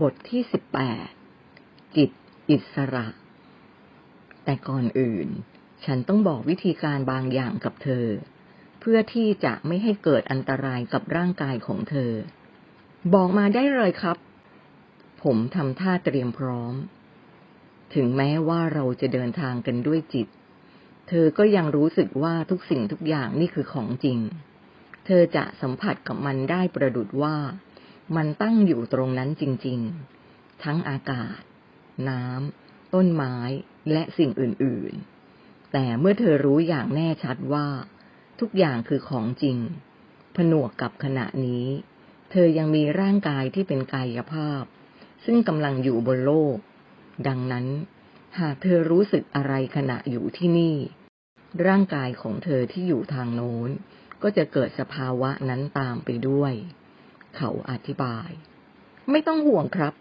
บทที่สิบแปดจิตอิสระ แต่ก่อนอื่น ฉันต้องบอกวิธีการบางอย่างกับเธอ เพื่อที่จะไม่ให้เกิดอันตรายกับร่างกายของเธอ บอกมาได้เลยครับ ผมทำท่าเตรียมพร้อม ถึงแม้ว่าเราจะเดินทางกันด้วยจิต เธอก็ยังรู้สึกว่าทุกสิ่งทุกอย่างนี่คือของจริง เธอจะสัมผัสกับมันได้ประดุดว่า มันตั้งอยู่ตรงนั้นจริง ๆ ทั้งอากาศ น้ำ ต้นไม้ และสิ่งอื่น ๆ แต่เมื่อเธอรู้อย่างแน่ชัดว่า ทุกอย่างคือของจริง ผนวกกับขณะนี้ เธอยังมีร่างกายที่เป็นกายภาพ ซึ่งกำลังอยู่บนโลก ดังนั้น หากเธอรู้สึกอะไรขณะอยู่ที่นี่ ร่างกายของเธอที่อยู่ทางโน้น ก็จะเกิดสภาวะนั้นตามไปด้วย เขาอธิบาย ไม่ต้องห่วงครับ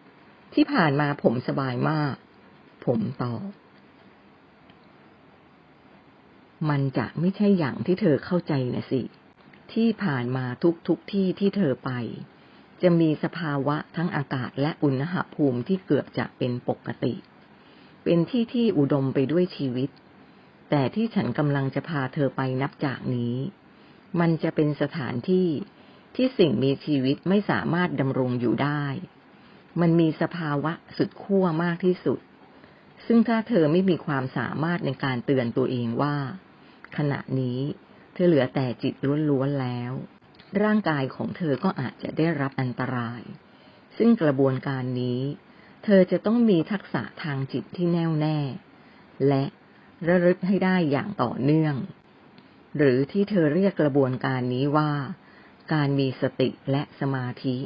ที่ผ่านมาผมสบายมาก ผมตอบมันจะไม่ใช่อย่างที่เธอเข้าใจนะสิ ที่ผ่านมาทุกทุกที่ที่เธอไป จะมีสภาวะทั้งอากาศและอุณหภูมิที่เกือบจะเป็นปกติ เป็นที่ที่อุดมไปด้วยชีวิต แต่ที่ฉันกำลังจะพาเธอไปนับจากนี้ มันจะเป็นสถานที่ ที่สิ่งมีชีวิตไม่สามารถดำรงอยู่ได้ มันมีสภาวะสุดขั้วมากที่สุด ซึ่งถ้าเธอไม่มีความสามารถในการเตือนตัวเองว่า ขณะนี้เธอเหลือแต่จิตล้วนๆแล้ว ร่างกายของเธอก็อาจจะได้รับอันตราย ซึ่งกระบวนการนี้ เธอจะต้องมีทักษะทางจิตที่แน่วแน่ และระลึกให้ได้อย่างต่อเนื่อง หรือที่เธอเรียกกระบวนการนี้ว่า การมีสติและสมาธิ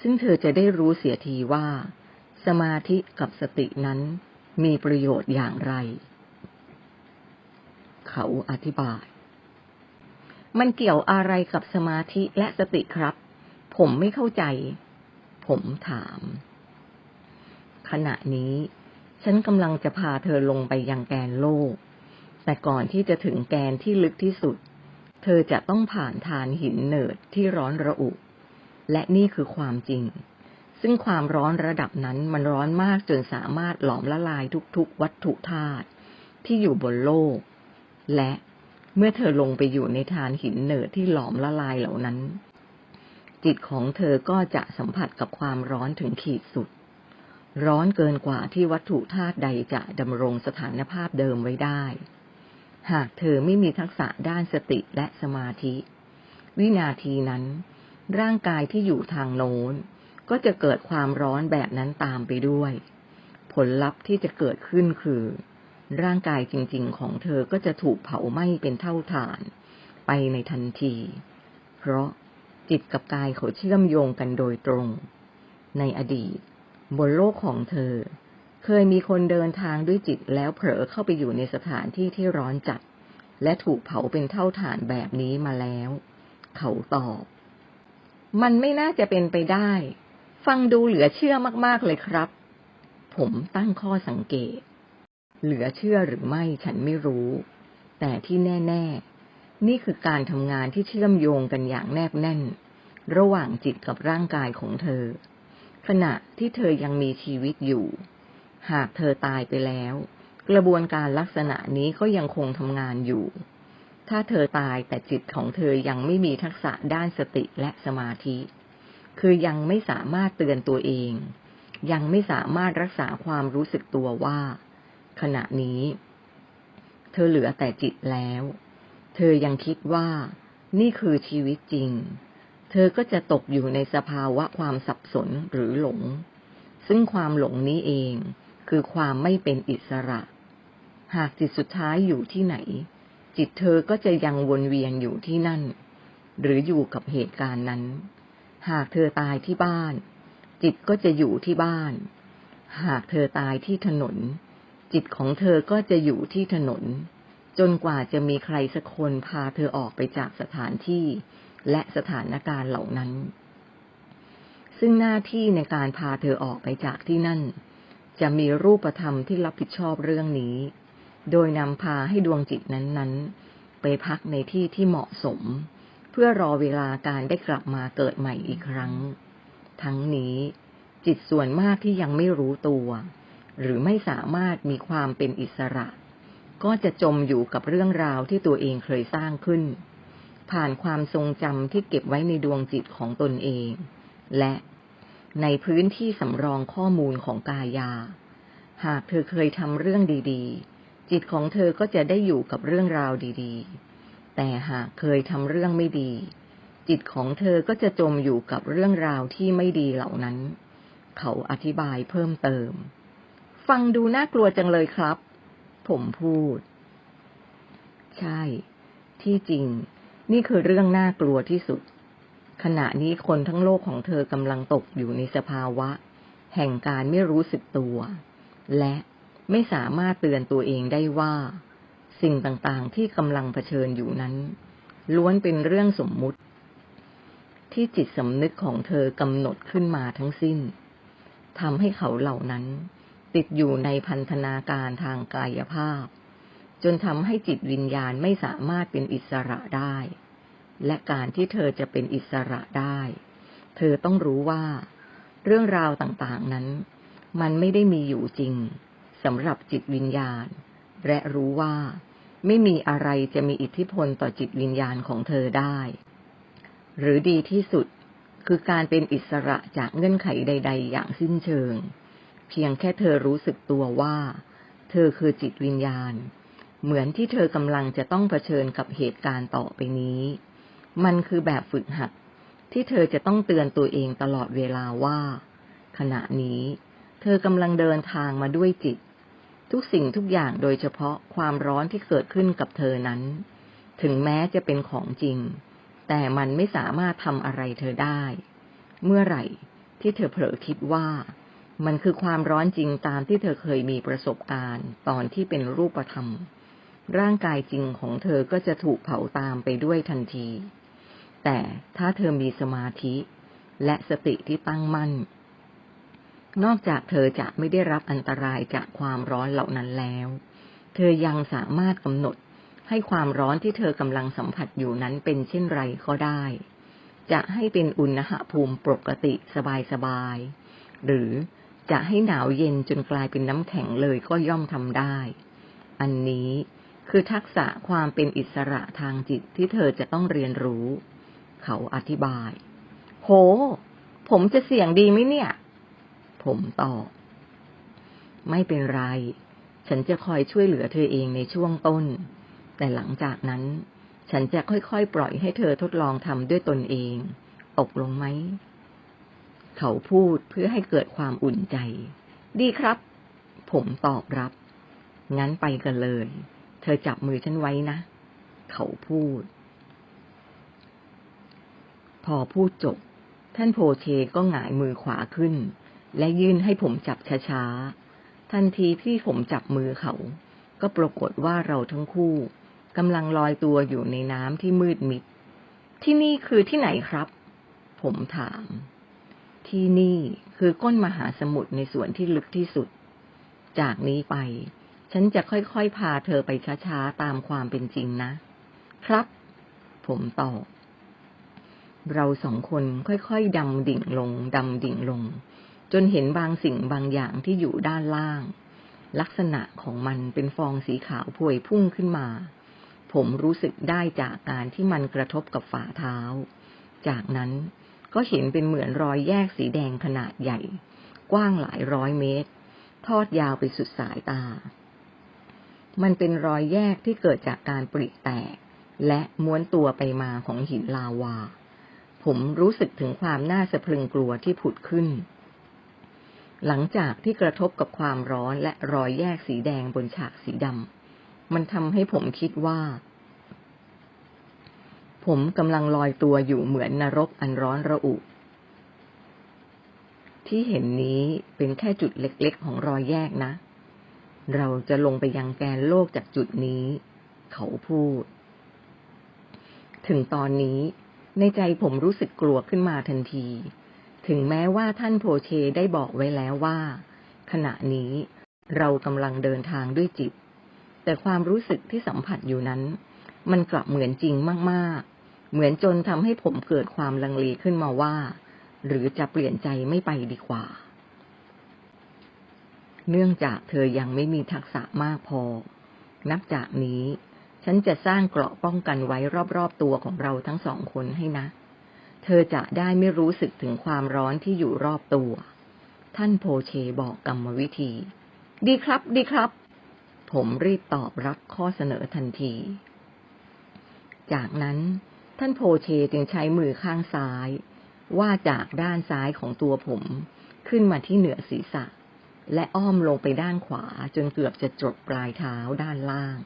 ซึ่งเธอจะได้รู้เสียทีว่า สมาธิกับสตินั้นมีประโยชน์อย่างไร เขาอธิบาย มันเกี่ยวอะไรกับสมาธิและสติครับ ผมไม่เข้าใจ ผมถาม ขณะนี้ ฉันกำลังจะพาเธอลงไปยังแกนโลก แต่ก่อนที่จะถึงแกนที่ลึกที่สุดเธอจะต้องผ่านทานหินเนิดที่ร้อนระอุ และนี่คือความจริง ซึ่งความร้อนระดับนั้นมันร้อนมากจนสามารถหลอมละลายทุกๆ วัตถุธาตุที่อยู่บนโลก และเมื่อเธอลงไปอยู่ในทานหินเนิดที่หลอมละลายเหล่านั้น จิตของเธอก็จะสัมผัสกับความร้อนถึงขีดสุด ร้อนเกินกว่าที่วัตถุธาตุใดจะดำรงสถานภาพเดิมไว้ได้ หากเธอไม่มีทักษะด้านสติและสมาธิ วินาทีนั้น ร่างกายที่อยู่ทางโน้น ก็จะเกิดความร้อนแบบนั้นตามไปด้วย ผลลัพธ์ที่จะเกิดขึ้นคือ ร่างกายจริงๆ ของเธอก็จะถูกเผาไหม้เป็นเท่าฐาน ไปในทันที เพราะจิตกับกายเขาเชื่อมโยงกันโดยตรง ในอดีต บนโลกของเธอ เคยมีคนเดินทางด้วยจิตแล้วเผลอเข้าไปอยู่ในสถานที่ที่ร้อนจัด และถูกเผาเป็นเท่าฐานแบบนี้มาแล้ว เขาตอบ มันไม่น่าจะเป็นไปได้ ฟังดูเหลือเชื่อมากๆเลยครับ ผมตั้งข้อสังเกต เหลือเชื่อหรือไม่ฉันไม่รู้ แต่ที่แน่ ๆ นี่คือการทำงานที่เชื่อมโยงกันอย่างแนบแน่น ระหว่างจิตกับร่างกายของเธอ ขณะที่เธอยังมีชีวิตอยู่ หากเธอตายไปแล้ว กระบวนการลักษณะนี้ก็ยังคงทำงานอยู่ ถ้าเธอตายแต่จิตของเธอยังไม่มีทักษะด้านสติและสมาธิ คือยังไม่สามารถเตือนตัวเอง ยังไม่สามารถรักษาความรู้สึกตัวว่า ขณะนี้ เธอเหลือแต่จิตแล้ว เธอยังคิดว่า นี่คือชีวิตจริง เธอก็จะตกอยู่ในสภาวะความสับสนหรือหลงซึ่งความหลงนี้เอง คือความไม่เป็นอิสระ หากจิตสุดท้ายอยู่ที่ไหน จิตเธอก็จะยังวนเวียนอยู่ที่นั่น หรืออยู่กับเหตุการณ์นั้น หากเธอตายที่บ้าน จิตก็จะอยู่ที่บ้าน หากเธอตายที่ถนน จิตของเธอก็จะอยู่ที่ถนน จนกว่าจะมีใครสักคนพาเธอออกไปจากสถานที่และสถานการณ์เหล่านั้น ซึ่งหน้าที่ในการพาเธอออกไปจากที่นั่น จะมีรูปธรรมที่รับผิดชอบเรื่องนี้ โดยนำพาให้ดวงจิตนั้นๆ ไปพักในที่ที่เหมาะสม เพื่อรอเวลาการได้กลับมาเกิดใหม่อีกครั้ง ทั้งนี้ จิตส่วนมากที่ยังไม่รู้ตัว หรือไม่สามารถมีความเป็นอิสระ ก็จะจมอยู่กับเรื่องราวที่ตัวเองเคยสร้างขึ้น ผ่านความทรงจำที่เก็บไว้ในดวงจิตของตนเอง และ ในพื้นที่สำรองข้อมูลของกายา หากเธอเคยทำเรื่องดีๆ จิตของเธอก็จะได้อยู่กับเรื่องราวดีๆ แต่หากเคยทำเรื่องไม่ดี จิตของเธอก็จะจมอยู่กับเรื่องราวที่ไม่ดีเหล่านั้น เขาอธิบายเพิ่มเติม ฟังดูน่ากลัวจังเลยครับ ผมพูด ใช่ ที่จริง นี่คือเรื่องน่ากลัวที่สุด ขณะนี้คนทั้งโลกของเธอกำลังตกอยู่ในสภาวะ แห่งการไม่รู้สึกตัว และไม่สามารถเตือนตัวเองได้ว่า สิ่งต่างๆที่กำลังเผชิญอยู่นั้น ล้วนเป็นเรื่องสมมุติ ที่จิตสำนึกของเธอกำหนดขึ้นมาทั้งสิ้นทำให้เขาเหล่านั้น ติดอยู่ในพันธนาการทางกายภาพ จนทำให้จิตวิญญาณไม่สามารถเป็นอิสระได้ และการที่เธอจะเป็นอิสระได้ เธอต้องรู้ว่า เรื่องราวต่างๆนั้น มันไม่ได้มีอยู่จริงสำหรับจิตวิญญาณ และรู้ว่า ไม่มีอะไรจะมีอิทธิพลต่อจิตวิญญาณของเธอได้ หรือดีที่สุดคือการเป็นอิสระจากเงื่อนไขใด ๆ อย่างสิ้นเชิง เพียงแค่เธอรู้สึกตัวว่า เธอคือจิตวิญญาณ เหมือนที่เธอกำลังจะต้องเผชิญกับเหตุการณ์ต่อไปนี้ มันคือแบบฝึกหัดที่เธอจะต้องเตือนตัวเองตลอดเวลาว่า ขณะนี้ เธอกำลังเดินทางมาด้วยจิต ทุกสิ่งทุกอย่างโดยเฉพาะความร้อนที่เกิดขึ้นกับเธอนั้น ถึงแม้จะเป็นของจริง แต่มันไม่สามารถทำอะไรเธอได้ เมื่อไหร่ที่เธอเผลอคิดว่า มันคือความร้อนจริงตามที่เธอเคยมีประสบการณ์ ตอนที่เป็นรูปธรรม ร่างกายจริงของเธอก็จะถูกเผาตามไปด้วยทันที แต่ถ้าเธอมีสมาธิและสติที่ตั้งมั่น นอกจากเธอจะไม่ได้รับอันตรายจากความร้อนเหล่านั้นแล้ว เธอยังสามารถกำหนดให้ความร้อนที่เธอกำลังสัมผัสอยู่นั้นเป็นเช่นไรก็ได้ จะให้เป็นอุณหภูมิปกติสบายๆ หรือจะให้หนาวเย็นจนกลายเป็นน้ำแข็งเลยก็ย่อมทำได้ อันนี้คือทักษะความเป็นอิสระทางจิตที่เธอจะต้องเรียนรู้ เขาอธิบาย โห ผมจะเสี่ยงดีไหมเนี่ย ผมตอบ ไม่เป็นไร ฉันจะคอยช่วยเหลือเธอเองในช่วงต้น แต่หลังจากนั้น ฉันจะค่อยๆปล่อยให้เธอทดลองทำด้วยตนเอง ตกลงไหม เขาพูดเพื่อให้เกิดความอุ่นใจ ดีครับ ผมตอบรับ งั้นไปกันเลย เธอจับมือฉันไว้นะ เขาพูด พอพูดจบ ท่านโพเชก็หงายมือขวาขึ้น และยื่นให้ผมจับช้าๆ ทันทีที่ผมจับมือเขา ก็ปรากฏว่าเราทั้งคู่กำลังลอยตัวอยู่ในน้ำที่มืดมิด ที่นี่คือที่ไหนครับ ผมถาม ที่นี่คือก้นมหาสมุทรในส่วนที่ลึกที่สุด จากนี้ไป ฉันจะค่อยๆ พาเธอไปช้าๆ ตามความเป็นจริงนะ ครับ ผมตอบ เราสองคนค่อยๆดำดิ่งลงดำดิ่งลง จนเห็นบางสิ่งบางอย่างที่อยู่ด้านล่าง ลักษณะของมันเป็นฟองสีขาวพวยพุ่งขึ้นมา ผมรู้สึกได้จากการที่มันกระทบกับฝ่าเท้า จากนั้นก็เห็นเป็นเหมือนรอยแยกสีแดงขนาดใหญ่ กว้างหลายร้อยเมตร ทอดยาวไปสุดสายตา มันเป็นรอยแยกที่เกิดจากการปริแตก และม้วนตัวไปมาของหินลาวา ผมรู้สึกถึงความน่าสะพรึงกลัวที่ผุดขึ้น หลังจากที่กระทบกับความร้อนและรอยแยกสีแดงบนฉากสีดำมันทำให้ผมคิดว่า ผมกำลังลอยตัวอยู่เหมือนนรกอันร้อนระอุ ที่เห็นนี้เป็นแค่จุดเล็กๆ ของรอยแยกนะ เราจะลงไปยังแกนโลกจากจุดนี้ เขาพูด ถึงตอนนี้ ในใจผมรู้สึกกลัวขึ้นมาทันที ถึงแม้ว่าท่านโพเชได้บอกไว้แล้วว่า ขณะนี้เรากำลังเดินทางด้วยจิต แต่ความรู้สึกที่สัมผัสอยู่นั้น มันกลับเหมือนจริงมากๆ เหมือนจนทำให้ผมเกิดความลังเลขึ้นมาว่า หรือจะเปลี่ยนใจไม่ไปดีกว่า เนื่องจากเธอยังไม่มีทักษะมากพอ นับจากนี้ ฉันจะสร้างเกราะป้องกันไว้รอบๆตัวของเราทั้งสองคนให้นะ เธอจะได้ไม่รู้สึกถึงความร้อนที่อยู่รอบตัว ท่านโพเชบอกกรรมวิธี ดีครับ ดีครับ ผมรีบตอบรับข้อเสนอทันที จากนั้นท่านโพเชจึงใช้มือข้างซ้าย ว่าจากด้านซ้ายของตัวผมขึ้นมาที่เหนือศีรษะ และอ้อมลงไปด้านขวาจนเกือบจะจบปลายเท้าด้านล่าง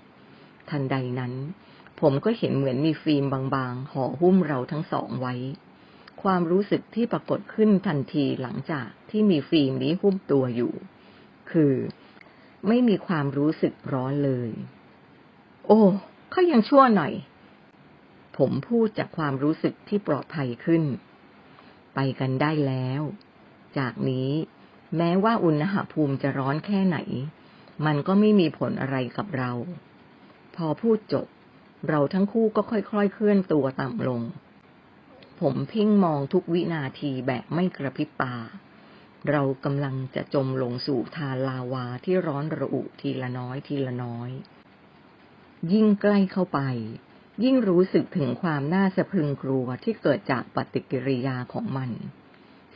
ทันใดนั้น ผมก็เห็นเหมือนมีฟิล์มบางๆห่อหุ้มเราทั้งสองไว้ ความรู้สึกที่ปรากฏขึ้นทันทีหลังจากที่มีฟิล์มนี้หุ้มตัวอยู่ คือ ไม่มีความรู้สึกร้อนเลย โอ้เขายังชั่วหน่อย ผมพูดจากความรู้สึกที่ปลอดภัยขึ้น ไปกันได้แล้ว จากนี้แม้ว่าอุณหภูมิจะร้อนแค่ไหน มันก็ไม่มีผลอะไรกับเรา พอพูดจบ เราทั้งคู่ก็ค่อยๆเคลื่อนตัวต่ำลง ผมเพ่งมองทุกวินาทีแบบไม่กระพริบตา เรากำลังจะจมลงสู่ทาลาวาที่ร้อนระอุทีละน้อยทีละน้อย ยิ่งใกล้เข้าไป ยิ่งรู้สึกถึงความน่าสะพรึงกลัวที่เกิดจากปฏิกิริยาของมัน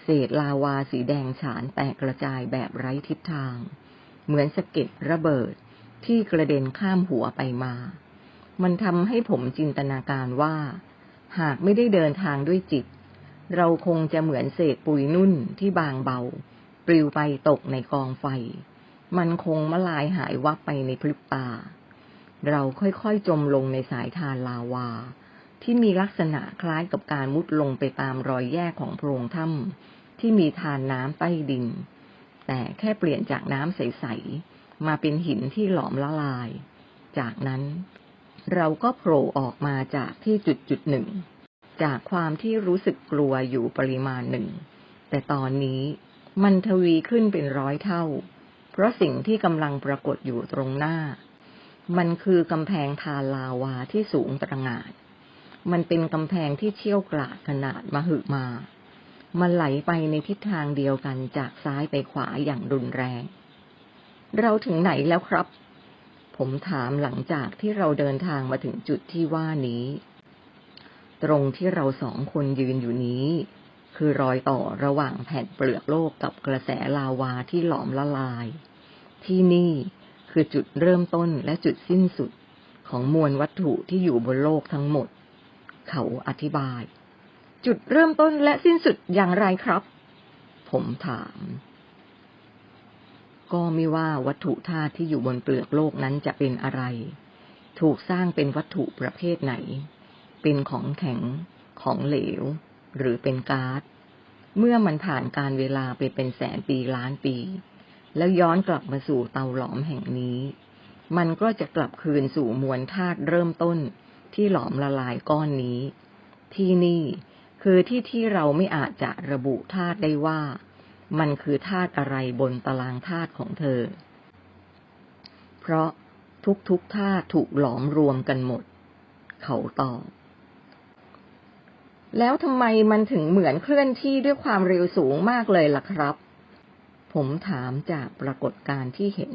เศษลาวาสีแดงฉานแตกกระจายแบบไร้ทิศทาง เหมือนสะเก็ดระเบิด ที่กระเด็นข้ามหัวไปมา มันทำให้ผมจินตนาการว่า หากไม่ได้เดินทางด้วยจิต เราคงจะเหมือนเศษปุยนุ่นที่บางเบา ปลิวไปตกในกองไฟ มันคงมะลายหายวับไปในพริบตา เราค่อยๆจมลงในสายทานลาวา ที่มีลักษณะคล้ายกับการมุดลงไปตามรอยแยกของโพรงถ้ำที่มีทานน้ำใต้ดิน แต่แค่เปลี่ยนจากน้ำใสๆ มาเป็นหินที่หลอมละลาย จากนั้นเราก็โผล่ออกมาจากที่จุดจุดหนึ่ง จากความที่รู้สึกกลัวอยู่ปริมาณหนึ่ง แต่ตอนนี้มันทวีขึ้นเป็นร้อยเท่า เพราะสิ่งที่กำลังปรากฏอยู่ตรงหน้า มันคือกำแพงทานลาวาที่สูงตระหง่านมันเป็นกำแพงที่เชี่ยวกราดขนาดมหึมา มันไหลไปในทิศทางเดียวกันจากซ้ายไปขวาอย่างรุนแรง เราถึงไหนแล้วครับ ผมถามหลังจากที่เราเดินทางมาถึงจุดที่ว่านี้ ตรงที่เราสองคนยืนอยู่นี้ คือรอยต่อระหว่างแผ่นเปลือกโลกกับกระแสลาวาที่หลอมละลาย ที่นี่คือจุดเริ่มต้นและจุดสิ้นสุดของมวลวัตถุที่อยู่บนโลกทั้งหมด เขาอธิบาย จุดเริ่มต้นและสิ้นสุดอย่างไรครับ ผมถาม ก็ไม่ว่าวัตถุธาตุที่อยู่บนเปลือกโลกนั้นจะเป็นอะไร ถูกสร้างเป็นวัตถุประเภทไหน เป็นของแข็ง ของเหลว หรือเป็นก๊าซ เมื่อมันผ่านการเวลาไปเป็นแสนปีล้านปี แล้วย้อนกลับมาสู่เตาหลอมแห่งนี้ มันก็จะกลับคืนสู่มวลธาตุเริ่มต้นที่หลอมละลายก้อนนี้ ที่นี่คือที่ที่เราไม่อาจจะระบุธาตุได้ว่า มันคือธาตุอะไรบนตารางธาตุของเธอ เพราะทุกๆธาตุถูกหลอมรวมกันหมด เขาตอบ แล้วทำไมมันถึงเหมือนเคลื่อนที่ด้วยความเร็วสูงมากเลยล่ะครับ ผมถามจากปรากฏการณ์ที่เห็น